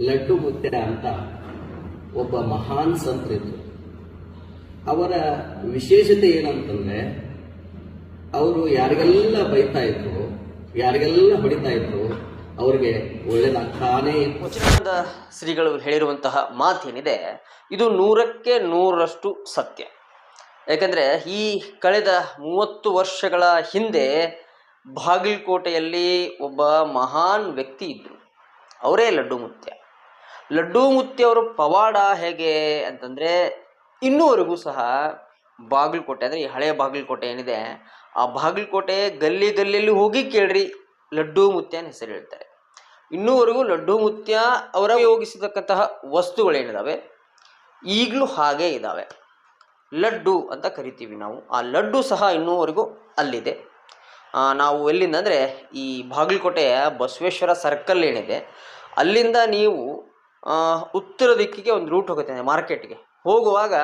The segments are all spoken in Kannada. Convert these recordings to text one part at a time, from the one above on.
ಲಡ್ಡು ಮುತ್ಯ ಅಂತ ಒಬ್ಬ ಮಹಾನ್ ಸಂತರಿದ್ರು. ಅವರ ವಿಶೇಷತೆ ಏನಂತಂದ್ರೆ, ಅವರು ಯಾರಿಗೆಲ್ಲ ಬೈತಾ ಇದ್ರು, ಯಾರಿಗೆಲ್ಲ ಹೊಡಿತಾ ಇದ್ರು, ಅವ್ರಿಗೆ ಒಳ್ಳೇದಾಗ್ತಾನೇ ವಚನಾನಂದ ಶ್ರೀಗಳು ಹೇಳಿರುವಂತಹ ಮಾತೇನಿದೆ, ಇದು ನೂರಕ್ಕೆ ನೂರರಷ್ಟು ಸತ್ಯ. ಯಾಕಂದ್ರೆ ಈ ಕಳೆದ ಮೂವತ್ತು ವರ್ಷಗಳ ಹಿಂದೆ ಬಾಗಲಕೋಟೆಯಲ್ಲಿ ಒಬ್ಬ ಮಹಾನ್ ವ್ಯಕ್ತಿ ಇದ್ರು. ಅವರೇ ಲಡ್ಡು ಮುತ್ಯ. ಲಡ್ಡು ಮುತ್ಯ ಅವರು ಪವಾಡ ಹೇಗೆ ಅಂತಂದ್ರೆ ಇನ್ನೂವರೆಗೂ ಸಹ ಬಾಗಲಕೋಟೆ, ಅಂದರೆ ಈ ಹಳೆಯ ಬಾಗಲಕೋಟೆ ಏನಿದೆ, ಆ ಬಾಗಲಕೋಟೆ ಗಲ್ಲಿ ಗಲ್ಲಿಯಲ್ಲಿ ಹೋಗಿ ಕೇಳ್ರಿ ಲಡ್ಡು ಮುತ್ಯ ಅಂತ ಹೆಸರು ಹೇಳ್ತಾರೆ. ಇನ್ನೂವರೆಗೂ ಲಡ್ಡು ಮುತ್ಯ ಅವರ ಉಪಯೋಗಿಸತಕ್ಕಂತಹ ವಸ್ತುಗಳೇನಿದಾವೆ? ಈಗಲೂ ಹಾಗೇ ಇದ್ದಾವೆ ಲಡ್ಡು ಅಂತ ಕರಿತೀವಿ ನಾವು. ಆ ಲಡ್ಡು ಸಹ ಇನ್ನೂವರೆಗೂ ಅಲ್ಲಿದೆ. ನಾವು ಎಲ್ಲಿಂದ ಅಂದರೆ ಈ ಬಾಗಲಕೋಟೆಯ ಬಸವೇಶ್ವರ ಸರ್ಕಲ್ ಏನಿದೆ, ಅಲ್ಲಿಂದ ನೀವು ಉತ್ತರ ದಿಕ್ಕಿಗೆ ಒಂದು ರೂಟ್ ಹೋಗುತ್ತೆ ಮಾರ್ಕೆಟ್ಗೆ ಹೋಗುವಾಗ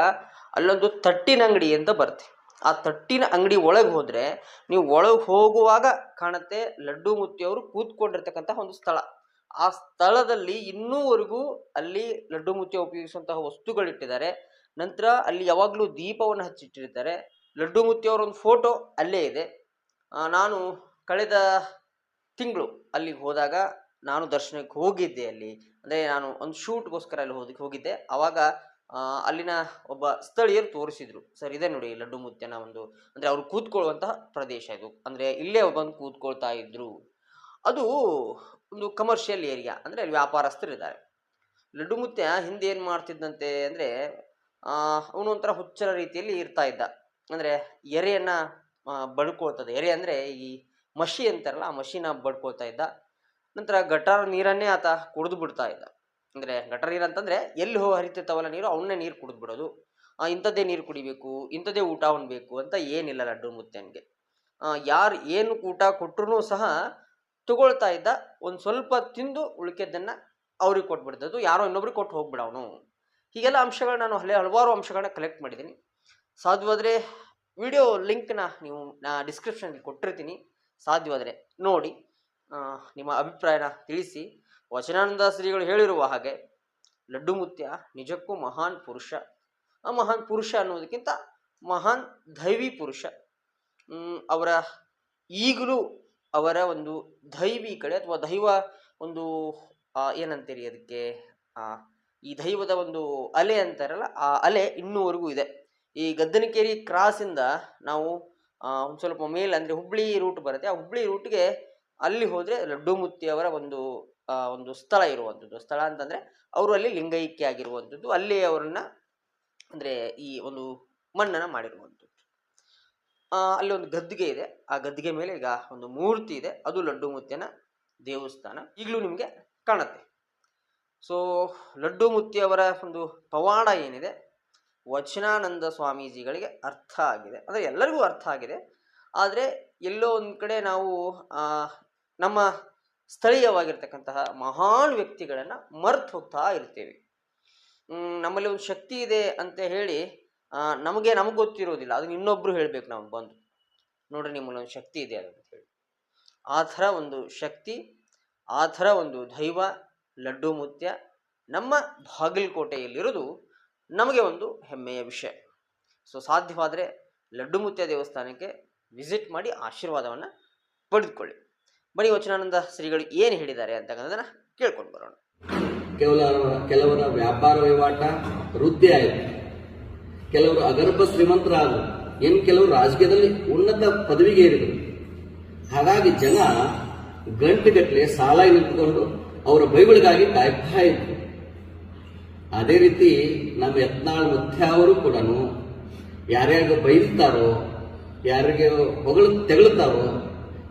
ಅಲ್ಲೊಂದು ತಟ್ಟಿನ ಅಂಗಡಿ ಅಂತ ಬರುತ್ತೆ. ಆ ತಟ್ಟಿನ ಅಂಗಡಿ ಒಳಗೆ ಹೋದರೆ ನೀವು ಒಳಗೆ ಹೋಗುವಾಗ ಕಾಣುತ್ತೆ ಲಡ್ಡು ಮುತ್ತಿಯವರು ಕೂತ್ಕೊಂಡಿರ್ತಕ್ಕಂತಹ ಒಂದು ಸ್ಥಳ. ಆ ಸ್ಥಳದಲ್ಲಿ ಇನ್ನೂವರೆಗೂ ಅಲ್ಲಿ ಲಡ್ಡು ಮುತ್ಯ ಉಪಯೋಗಿಸುವಂತಹ ವಸ್ತುಗಳಿಟ್ಟಿದ್ದಾರೆ. ನಂತರ ಅಲ್ಲಿ ಯಾವಾಗಲೂ ದೀಪವನ್ನು ಹಚ್ಚಿಟ್ಟಿರ್ತಾರೆ. ಲಡ್ಡು ಮುತ್ತಿಯವರ ಒಂದು ಫೋಟೋ ಅಲ್ಲೇ ಇದೆ. ನಾನು ಕಳೆದ ತಿಂಗಳು ಅಲ್ಲಿಗೆ ಹೋದಾಗ ನಾನು ದರ್ಶನಕ್ಕೆ ಹೋಗಿದ್ದೆ ಅಲ್ಲಿ. ಅಂದರೆ ನಾನು ಒಂದು ಶೂಟ್ಗೋಸ್ಕರ ಅಲ್ಲಿ ಹೋದಕ್ಕೆ ಹೋಗಿದ್ದೆ. ಅವಾಗ ಅಲ್ಲಿನ ಒಬ್ಬ ಸ್ಥಳೀಯರು ತೋರಿಸಿದ್ರು. ಸರ್, ಇದೆ ನೋಡಿ ಲಡ್ಡು ಮುತ್ಯನ ಒಂದು, ಅಂದರೆ ಅವರು ಕೂತ್ಕೊಳ್ಳುವಂತಹ ಪ್ರದೇಶ ಇದು. ಅಂದರೆ ಇಲ್ಲೇ ಬಂದು ಕೂತ್ಕೊಳ್ತಾ ಇದ್ರು. ಅದು ಒಂದು ಕಮರ್ಷಿಯಲ್ ಏರಿಯಾ ಅಂದರೆ ಅಲ್ಲಿ ವ್ಯಾಪಾರಸ್ಥರು ಇದ್ದಾರೆ. ಲಡ್ಡು ಮುತ್ಯ ಹಿಂದೆ ಏನು ಮಾಡ್ತಿದ್ದಂತೆ ಅಂದರೆ ಅವನು ಒಂಥರ ಹುಚ್ಚರ ರೀತಿಯಲ್ಲಿ ಇರ್ತಾ ಇದ್ದ. ಅಂದರೆ ಎರೆಯನ್ನು ಬಡ್ಕೊಳ್ತದೆ ಎರೆ ಅಂದರೆ ಈ ಮಷಿ ಅಂತಾರಲ್ಲ, ಆ ಮಷಿನ ಬಡ್ಕೊಳ್ತಾ ಇದ್ದ. ನಂತರ ಗಟಾರ ನೀರನ್ನೇ ಆತ ಕುಡಿದು ಬಿಡ್ತಾ ಇದ್ದ ಅಂದರೆ ಗಟಾರ ನೀರು ಅಂತಂದರೆ ಎಲ್ಲಿ ಹೋಗಿ ಹರಿತಿರ್ತಾವಲ್ಲ ನೀರು ಅವನ್ನೇ ನೀರು ಕುಡಿದು ಬಿಡೋದು. ಇಂಥದ್ದೇ ನೀರು ಕುಡಿಬೇಕು, ಇಂಥದ್ದೇ ಊಟ ಉಣ್ಬೇಕು ಅಂತ ಏನಿಲ್ಲ ಲಡ್ಡು ಮುತ್ಯನಿಗೆ ಯಾರು ಏನು ಊಟ ಕೊಟ್ಟರು ಸಹ ತಗೊಳ್ತಾ ಇದ್ದ, ಒಂದು ಸ್ವಲ್ಪ ತಿಂದು ಉಳಿಕೆದ್ದನ್ನು ಅವ್ರಿಗೆ ಕೊಟ್ಬಿಡ್ತದ್ದು ಯಾರೋ ಇನ್ನೊಬ್ರಿಗೆ ಕೊಟ್ಟು ಹೋಗ್ಬಿಡ ಅವನು. ಹೀಗೆಲ್ಲ ಅಂಶಗಳು ನಾನು ಹಲೇ, ಹಲವಾರು ಅಂಶಗಳನ್ನ ಕಲೆಕ್ಟ್ ಮಾಡಿದ್ದೀನಿ. ಸಾಧ್ಯವಾದರೆ ವಿಡಿಯೋ ಲಿಂಕ್ನ ನೀವು, ನಾ ಡಿಸ್ಕ್ರಿಪ್ಷನ್ಗೆ ಕೊಟ್ಟಿರ್ತೀನಿ. ಸಾಧ್ಯವಾದರೆ ನೋಡಿ. ನಿಮ್ಮ ಅಭಿಪ್ರಾಯನ ತಿಳಿಸಿ. ವಚನಾನಂದ ಶ್ರೀಗಳು ಹೇಳಿರುವ ಹಾಗೆ, ಲಡ್ಡು ಮುತ್ಯ ನಿಜಕ್ಕೂ ಮಹಾನ್ ಪುರುಷ. ಆ ಮಹಾನ್ ಪುರುಷ ಅನ್ನೋದಕ್ಕಿಂತ ಮಹಾನ್ ದೈವಿ ಪುರುಷ. ಅವರ ಈಗಲೂ ಅವರ ಒಂದು ದೈವಿ ಕಡೆ ಅಥವಾ ದೈವ ಒಂದು ಏನಂತೀರಿ ಅದಕ್ಕೆ? ಈ ದೈವದ ಒಂದು ಅಲೆ ಅಂತಾರಲ್ಲ, ಆ ಅಲೆ ಇನ್ನೂವರೆಗೂ ಇದೆ. ಈ ಗದ್ದನಕೇರಿ ಕ್ರಾಸಿಂದ ನಾವು ಒಂದು ಸ್ವಲ್ಪ ಮೇಲೆ ಅಂದರೆ ಹುಬ್ಳಿ ರೂಟ್ ಬರುತ್ತೆ. ಆ ಹುಬ್ಳಿ ರೂಟ್ಗೆ ಅಲ್ಲಿ ಹೋದರೆ ಲಡ್ಡು ಮುತ್ತಿ ಒಂದು ಒಂದು ಸ್ಥಳ ಇರುವಂಥದ್ದು ಸ್ಥಳ ಅಂತಂದರೆ ಅವರು ಅಲ್ಲಿ ಲಿಂಗೈಕ್ಯ ಆಗಿರುವಂಥದ್ದು ಅಲ್ಲಿ ಅವರನ್ನು ಅಂದರೆ ಈ ಒಂದು ಮಣ್ಣನ್ನು ಮಾಡಿರುವಂಥದ್ದು ಅಲ್ಲಿ ಒಂದು ಗದ್ದಿಗೆ ಇದೆ. ಆ ಗದ್ದಿಗೆ ಮೇಲೆ ಈಗ ಒಂದು ಮೂರ್ತಿ ಇದೆ. ಅದು ಲಡ್ಡು ಮುತ್ಯನ ದೇವಸ್ಥಾನ. ಈಗಲೂ ನಿಮಗೆ ಕಾಣುತ್ತೆ. ಸೊ ಲಡ್ಡು ಮುತ್ತಿಯವರ ಒಂದು ಪವಾಡ ಏನಿದೆ? ವಚನಾನಂದ ಸ್ವಾಮೀಜಿಗಳಿಗೆ ಅರ್ಥ ಆಗಿದೆ. ಅಂದರೆ ಎಲ್ಲರಿಗೂ ಅರ್ಥ ಆಗಿದೆ. ಆದರೆ ಎಲ್ಲೋ ಒಂದು ಕಡೆ ನಾವು ನಮ್ಮ ಸ್ಥಳೀಯವಾಗಿರ್ತಕ್ಕಂತಹ ಮಹಾನ್ ವ್ಯಕ್ತಿಗಳನ್ನು ಮರ್ತು ಹೋಗ್ತಾ ಇರ್ತೇವೆ. ನಮ್ಮಲ್ಲಿ ಒಂದು ಶಕ್ತಿ ಇದೆ ಅಂತ ಹೇಳಿ ನಮಗೆ ನಮಗೆ ಗೊತ್ತಿರೋದಿಲ್ಲ. ಅದನ್ನ ಇನ್ನೊಬ್ರು ಹೇಳ್ಬೇಕು ನಾವು ಬಂದು. ನೋಡ್ರಿ, ನಿಮ್ಮಲ್ಲಿ ಒಂದು ಶಕ್ತಿ ಇದೆ ಅಂತ ಹೇಳಿ. ಆ ಥರ ಒಂದು ಶಕ್ತಿ, ಆ ಥರ ಒಂದು ದೈವ, ಲಡ್ಡು ಮುತ್ಯ ನಮ್ಮ ಬಾಗಿಲ್ಕೋಟೆಯಲ್ಲಿರೋದು ನಮಗೆ ಒಂದು ಹೆಮ್ಮೆಯ ವಿಷಯ. ಸೊ ಸಾಧ್ಯವಾದರೆ ಲಡ್ಡು ಮುತ್ಯ ದೇವಸ್ಥಾನಕ್ಕೆ ವಿಸಿಟ್ ಮಾಡಿ ಆಶೀರ್ವಾದವನ್ನು ಪಡೆದುಕೊಳ್ಳಿ. ಬನ್ನಿ ವಚನಾನಂದ ಶ್ರೀಗಳು ಏನು ಹೇಳಿದ್ದಾರೆ ಅಂತಕ್ಕಂಥದನ್ನ ಕೇಳ್ಕೊಂಡು ಬರೋಣ. ಕೆಲವರ ಕೆಲವರ ವ್ಯಾಪಾರ ವಹಿವಾಟ ವೃದ್ಧಿ ಆಯಿತು. ಕೆಲವರು ಅಗರ್ಭ ಶ್ರೀಮಂತರಾದರು. ಇನ್ನು ಕೆಲವರು ರಾಜಕೀಯದಲ್ಲಿ ಉನ್ನತ ಪದವಿಗೆ ಏರಿದರು. ಹಾಗಾಗಿ ಜನ ಗಂಟೆಗಟ್ಟಲೆ ಸಾಲ ನಿಂತುಕೊಂಡು ಅವರ ಬೈಗಳಿಗಾಗಿ ಕಾಯ್ತಾ ಇದ್ರು. ಅದೇ ರೀತಿ ನಮ್ಮ ಯತ್ನಾಳ್ ಮುತ್ಯ ಅವರು ಕೂಡ ಯಾರ್ಯಾರಿಗೆ ಬೈತಾರೋ ಯಾರಿಗೆ ಹೊಗಳು ತೆಗಳುತ್ತಾರೋ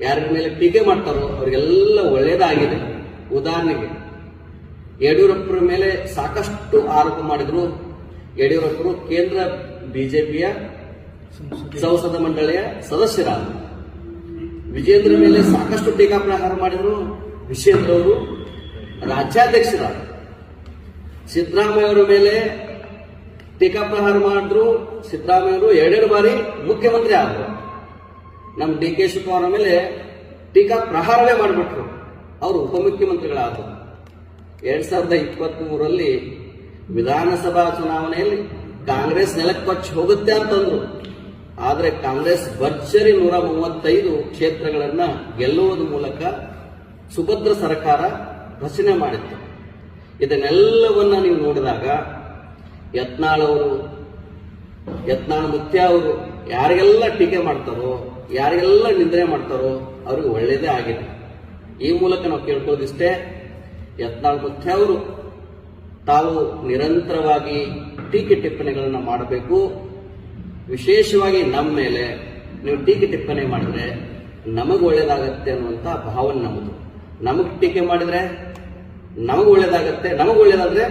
ಯಾರ ಮೇಲೆ ಟೀಕೆ ಮಾಡ್ತಾರೋ ಅವರಿಗೆಲ್ಲ ಒಳ್ಳೆಯದಾಗಿದೆ ಉದಾಹರಣೆಗೆ, ಯಡಿಯೂರಪ್ಪರ ಮೇಲೆ ಸಾಕಷ್ಟು ಆರೋಪ ಮಾಡಿದ್ರು. ಯಡಿಯೂರಪ್ಪರು ಕೇಂದ್ರ ಬಿಜೆಪಿಯ ಸಂಸದ ಮಂಡಳಿಯ ಸದಸ್ಯರಾದರು. ವಿಜೇಂದ್ರ ಮೇಲೆ ಸಾಕಷ್ಟು ಟೀಕಾ ಪ್ರಹಾರ ಮಾಡಿದ್ರು. ವಿಜೇಂದ್ರ ಅವರು ರಾಜ್ಯಾಧ್ಯಕ್ಷರಾದರು. ಸಿದ್ದರಾಮಯ್ಯ ಅವರ ಮೇಲೆ ಟೀಕಾಪ್ರಹಾರ ಮಾಡಿದ್ರು. ಸಿದ್ದರಾಮಯ್ಯ ಅವರು ಎರಡೆರಡು ಬಾರಿ ಮುಖ್ಯಮಂತ್ರಿ ಆದರು. ನಮ್ಮ ಡಿ ಕೆ ಶಿವಕುಮಾರ್ ಮೇಲೆ ಟೀಕಾ ಪ್ರಹಾರವೇ ಮಾಡಿಬಿಟ್ರು. ಅವರು ಉಪಮುಖ್ಯಮಂತ್ರಿಗಳಾದರು. ಎರಡ್ ಸಾವಿರದ ಇಪ್ಪತ್ತ್ ಮೂರಲ್ಲಿ ವಿಧಾನಸಭಾ ಚುನಾವಣೆಯಲ್ಲಿ ಕಾಂಗ್ರೆಸ್ ನೆಲಕ್ಕೊಚ್ಚಿ ಹೋಗುತ್ತೆ ಅಂತಂದ್ರು. ಆದ್ರೆ ಕಾಂಗ್ರೆಸ್ ಭರ್ಜರಿ ನೂರ ಮೂವತ್ತೈದು ಕ್ಷೇತ್ರಗಳನ್ನ ಗೆಲ್ಲುವುದ ಮೂಲಕ ಸುಭದ್ರ ಸರ್ಕಾರ ರಚನೆ ಮಾಡಿತ್ತು. ಇದನ್ನೆಲ್ಲವನ್ನ ನೀವು ನೋಡಿದಾಗ ಯತ್ನಾಳ್ ಅವರು, ಯತ್ನಾಳ್ ಮುತ್ಯ ಅವರು ಯಾರಿಗೆಲ್ಲ ಟೀಕೆ ಮಾಡ್ತಾರೋ, ಯಾರಿಗೆಲ್ಲ ನಿಂದನೆ ಮಾಡ್ತಾರೋ, ಅವ್ರಿಗೆ ಒಳ್ಳೆಯದೇ ಆಗಿದೆ ಈ ಮೂಲಕ ನಾವು ಕೇಳ್ಕೊಳ್ಳೋದಿಷ್ಟೇ ಯತ್ನಾಳ್ ಮುಖ್ಯ ಅವರು ತಾವು ನಿರಂತರವಾಗಿ ಟೀಕೆ ಟಿಪ್ಪಣಿಗಳನ್ನು ಮಾಡಬೇಕು. ವಿಶೇಷವಾಗಿ ನಮ್ಮ ಮೇಲೆ ನೀವು ಟೀಕೆ ಟಿಪ್ಪಣಿ ಮಾಡಿದ್ರೆ ನಮಗೆ ಒಳ್ಳೇದಾಗತ್ತೆ ಅನ್ನುವಂಥ ಭಾವನೆ ನಮ್ಮದು. ನಮಗೆ ಟೀಕೆ ಮಾಡಿದ್ರೆ ನಮಗೆ ಒಳ್ಳೇದಾಗತ್ತೆ, ನಮಗೆ ಒಳ್ಳೇದಾದ್ರೆ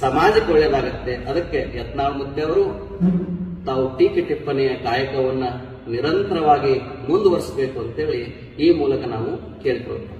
ಸಮಾಜಕ್ಕೆ ಒಳ್ಳೇದಾಗತ್ತೆ. ಅದಕ್ಕೆ ಯತ್ನಾಳ್ ಮುದ್ದೆ ಅವರು ತಾವು ಟೀಕೆ ಟಿಪ್ಪಣಿಯ ಕಾಯಕವನ್ನ ನಿರಂತರವಾಗಿ ಮುಂದುವರಿಸಬೇಕು ಅಂತೇಳಿ ಈ ಮೂಲಕ ನಾವು ಕೇಳ್ಕೊಳ್ತೇವೆ.